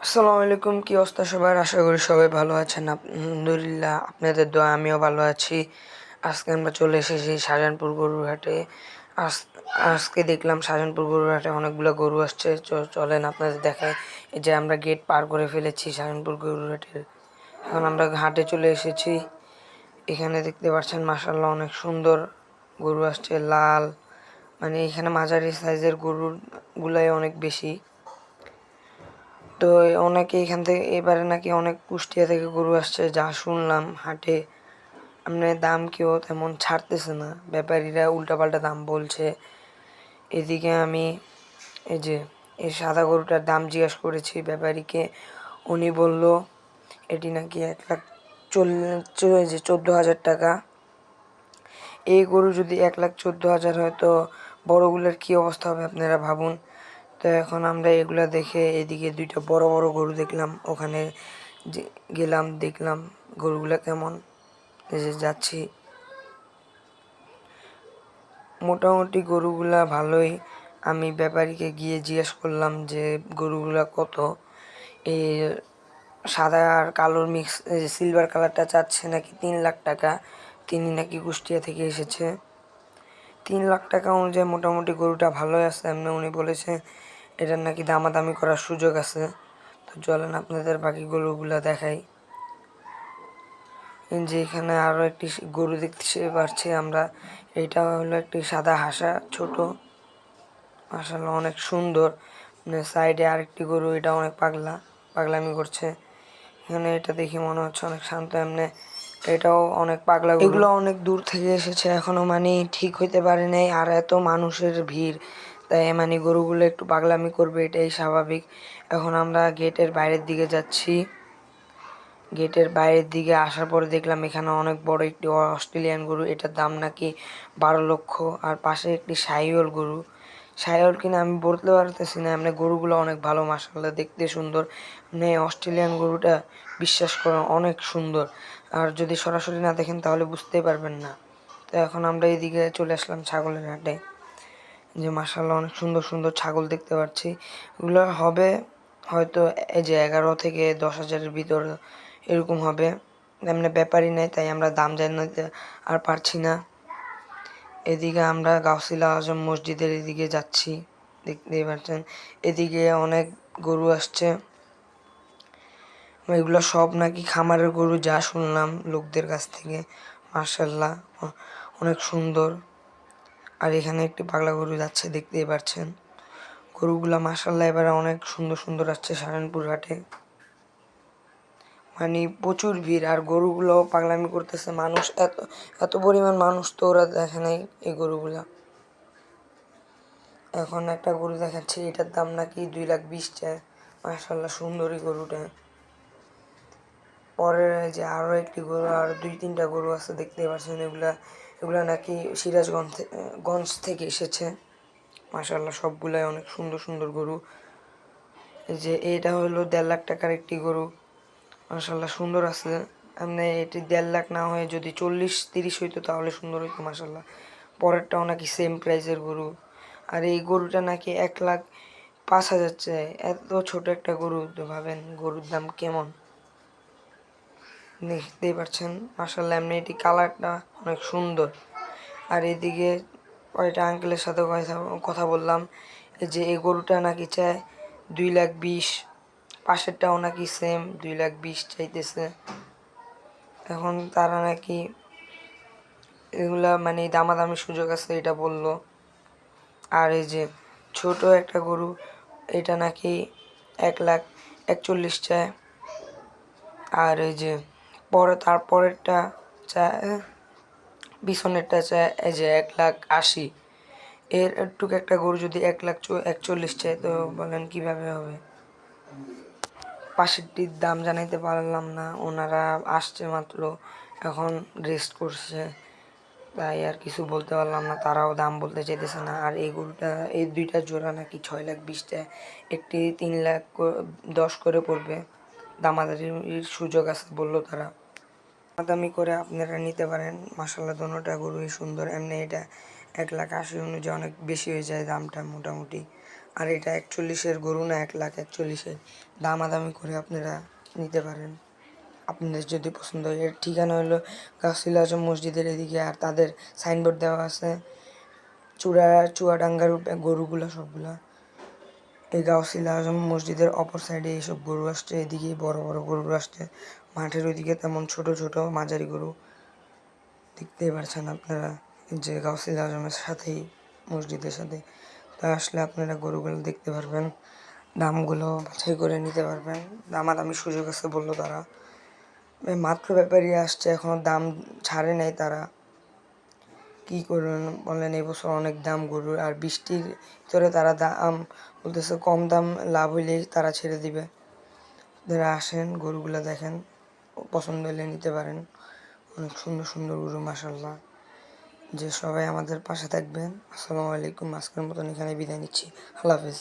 আসসালামু আলাইকুম, কি অবস্থা সবার? আশা করি সবাই ভালো আছেন। আলহামদুলিল্লাহ, আপনাদের দোয়া, আমিও ভালো আছি। আজকে আমরা চলে এসেছি শাহজাহানপুর গরুর হাটে আজ- আজকে দেখলাম শাহজাহানপুর গরুর হাটে অনেকগুলো গরু আসছে। চলেন আপনাদের দেখায় এই যে আমরা গেট পার করে ফেলেছি শাহজাহানপুর গরুর হাটের এখন আমরা ঘাটে চলে এসেছি। এখানে দেখতে পাচ্ছেন মাসাল্লাহ অনেক সুন্দর গরু আসছে, লাল। মানে এখানে মাঝারি সাইজের গরুর গুলাই অনেক বেশি। তো অনেকে এখান থেকে, এবারে নাকি অনেক কুষ্টিয়া থেকে গরু আসছে, যা শুনলাম হাটে। আপনি দাম কেউ তেমন ছাড়তেছে না। ব্যাপারীরা উল্টাপাল্টা দাম বলছে। এদিকে আমি এই যে, এই সাদা গরুটার দাম জিজ্ঞেস করেছি ব্যাপারীকে। উনি বলল, এটি নাকি এক লাখ চল্লিশ চোদ্দ হাজার টাকা। এই গরু যদি এক লাখ চোদ্দ হাজার হয় তো বড়গুলোর কী অবস্থা হবে আপনারা ভাবুন। তো এখন আমরা এগুলা দেখে এদিকে দুইটা বড় বড় গরু দেখলাম। ওখানে গেলাম, দেখলাম গরুগুলা কেমন। যে যাচ্ছি। মোটামুটি গরুগুলা ভালোই। আমি ব্যাপারীকে গিয়ে জিজ্ঞেস করলাম যে, গরুগুলা কত? এই সাদা আর কালোর মিক্স সিলভার কালারটা চাচ্ছে নাকি তিন লাখ টাকা। তিনি নাকি কুষ্টিয়া থেকে এসেছে। তিন লাখ টাকা অনুযায়ী মোটামুটি গরুটা ভালোই আছে এমনি উনি বলেছে। এটার নাকি দামাদামি করার সুযোগ আছে? তো চলেন আপনাদের বাকি গরুগুলা দেখাই যে এখানে আরও একটি গরু দেখতে পারছি আমরা। এটা হলো একটি সাদা হাসা, ছোট। আসলে অনেক সুন্দর। সাইডে আরেকটি গরু, এটা অনেক পাগলা, পাগলামি করছে। এখানে এটা দেখে মনে হচ্ছে অনেক শান্ত, এমনি এটাও অনেক পাগলা এগুলো অনেক দূর থেকে এসেছে, এখনও মানে ঠিক হইতে পারে নাই, আর এত মানুষের ভিড়। তাই মানে গরুগুলো একটু পাগলামি করবে, এটাই স্বাভাবিক। এখন আমরা গেটের বাইরের দিকে যাচ্ছি। গেটের বাইরের দিকে আসার পরে দেখলাম এখানে অনেক বড় একটি অস্ট্রেলিয়ান গরু, এটার দাম নাকি বারো লক্ষ। আর পাশে একটি সাইওয়াল গরু। সাইওল কিনা আমি বলতে পারতেছি না এমনি গরুগুলো অনেক ভালো মাসাল্লাহ দেখতে সুন্দর। মানে অস্ট্রেলিয়ান গরুটা বিশ্বাস করুন অনেক সুন্দর। আর যদি সরাসরি না দেখেন তাহলে বুঝতেই পারবেন না। তো এখন আমরা এদিকে চলে আসলাম ছাগলের হাটে। যে মাসাল্লাহ অনেক সুন্দর সুন্দর ছাগল দেখতে পাচ্ছি। এগুলো হবে হয়তো এই যে এগারো থেকে দশ হাজারের ভিতর এরকম হবে। এমনি ব্যাপারই নেই, তাই আমরা দাম জানাতে আর পারছি না। এদিকে আমরা গাউসিলা আজম মসজিদের এদিকে যাচ্ছি, দেখতেই পাচ্ছেন। এদিকে অনেক গরু আসছে। এগুলো সব নাকি খামারের গরু, যা শুনলাম লোকদের কাছ থেকে। মার্শাল্লাহ অনেক সুন্দর। আর এখানে একটি পাগলা গরু যাচ্ছে, দেখতেই পাচ্ছেন গরুগুলা মার্শাল্লাহ এবারে অনেক সুন্দর সুন্দর আসছে সারানপুর হাটে। মানে প্রচুর ভিড়, আর গরুগুলো পাগলামি করতেছে। মানুষ এত এত পরিমাণ মানুষ তো ওরা দেখে নাই এই গরুগুলা। এখন একটা গরু দেখাচ্ছে, এটার দাম নাকি দুই লাখ বিশ চায় মার্শাল্লাহ সুন্দরী গরুটা। পরে যে আরও একটি গরু, আর দুই তিনটা গরু আছে দেখতে পাচ্ছেন এগুলা। এগুলা নাকি সিরাজগঞ্জ গঞ্জ থেকে এসেছে। মাশাল্লাহ সবগুলাই অনেক সুন্দর সুন্দর গরু। এই যে এটা হলো দেড় লাখ টাকার একটি গরু। মাশাল্লাহ সুন্দর আছে। এমনি এটি দেড় লাখ না হয়ে যদি চল্লিশ, তিরিশ হইতো তাহলে সুন্দর হইতো মাশাল্লাহ পরেরটাও নাকি সেম প্রাইজের গরু। আর এই গরুটা নাকি এক লাখ পাঁচ হাজার চাই। এত ছোট একটা গরু, তো ভাবেন গরুর দাম কেমন? দেখতেই পাচ্ছেন? মাসাল্লাহ এমনি এটি কালারটা অনেক সুন্দর। আর এদিকে কয়টা আঙ্কেলের সাথে কথা বললাম। যে এই গরুটা নাকি চায় দুই লাখ বিশ, পাশেরটাও নাকি সেম দুই লাখ বিশ চাইতেছে। এখন তারা নাকি এগুলা মানে দামাদামি সুযোগ আছে এটা বলল। আর এই যে ছোট একটা গরু, এটা নাকি এক লাখ একচল্লিশ চায়। আর এই যে পরে তারপরেরটা চায় পিছনেরটা চায় এই যে এক লাখ আশি। এর একটুকু একটা গরু যদি এক লাখ একচল্লিশ চায়, তো বলেন কীভাবে হবে? পাশেরটির দাম জানাইতে পারলাম না, ওনারা আসছে মাত্র, এখন রেস্ট করছে। তাই আর কিছু বলতে পারলাম না, তারাও দাম বলতে চাইতেছে না। আর এই গরুটা, এই দুইটা জোড়া নাকি ছয় লাখ বিশটা একটি তিন লাখ দশ করে পড়বে। দামাদারির সুযোগ আছে বলল তারা। দামাদামি করে আপনারা নিতে পারেন। মাসাল্লাহ দোনোটা গরুই সুন্দর। এমনি এটা এক লাখ আশি অনুযায়ী অনেক বেশি হয়ে যায় দামটা মোটামুটি। আর এটা একচল্লিশের গরু না, এক লাখ একচল্লিশের। দামাদামি করে আপনারা নিতে পারেন। আপনাদের যদি পছন্দ হয়। এর ঠিকানা হলো গাছিল আজম মসজিদের এদিকে। আর তাদের সাইনবোর্ড দেওয়া আছে। চূড়া, চুয়াডাঙ্গার গরুগুলো সবগুলা। এই গাউসিল আজম মসজিদের অপর সাইডে এইসব গরু আসছে। এদিকে বড় বড় গরু আসছে। মাঠের ওইদিকে তেমন ছোট ছোট মাঝারি গরু দেখতেই পারছেন আপনারা যে গাউসিল আজমের সাথেই, মসজিদের সাথে। তা আসলে আপনারা গরুগুলো দেখতে পারবেন, দামগুলো বাছাই করে নিতে পারবেন। দামাদামি সুযোগ আছে বলল তারা। মাত্র ব্যাপারই আসছে এখনও দাম ছাড়ে নাই তারা। কি করবেন এই এবছর অনেক দাম গরুর, আর বৃষ্টির ভিতরে তারা দাম বলতেছে কম দাম লাভ হইলে তারা ছেড়ে দিবে। আপনারা আসেন, গরুগুলো দেখেন, পছন্দ হলে নিতে পারেন। অনেক সুন্দর সুন্দর গরু মাসাল্লাহ যে সবাই আমাদের পাশে থাকবেন, আসসালামু আলাইকুম। আজকের মতন এখানে বিদায় নিচ্ছি। আল্লাহ হাফিজ।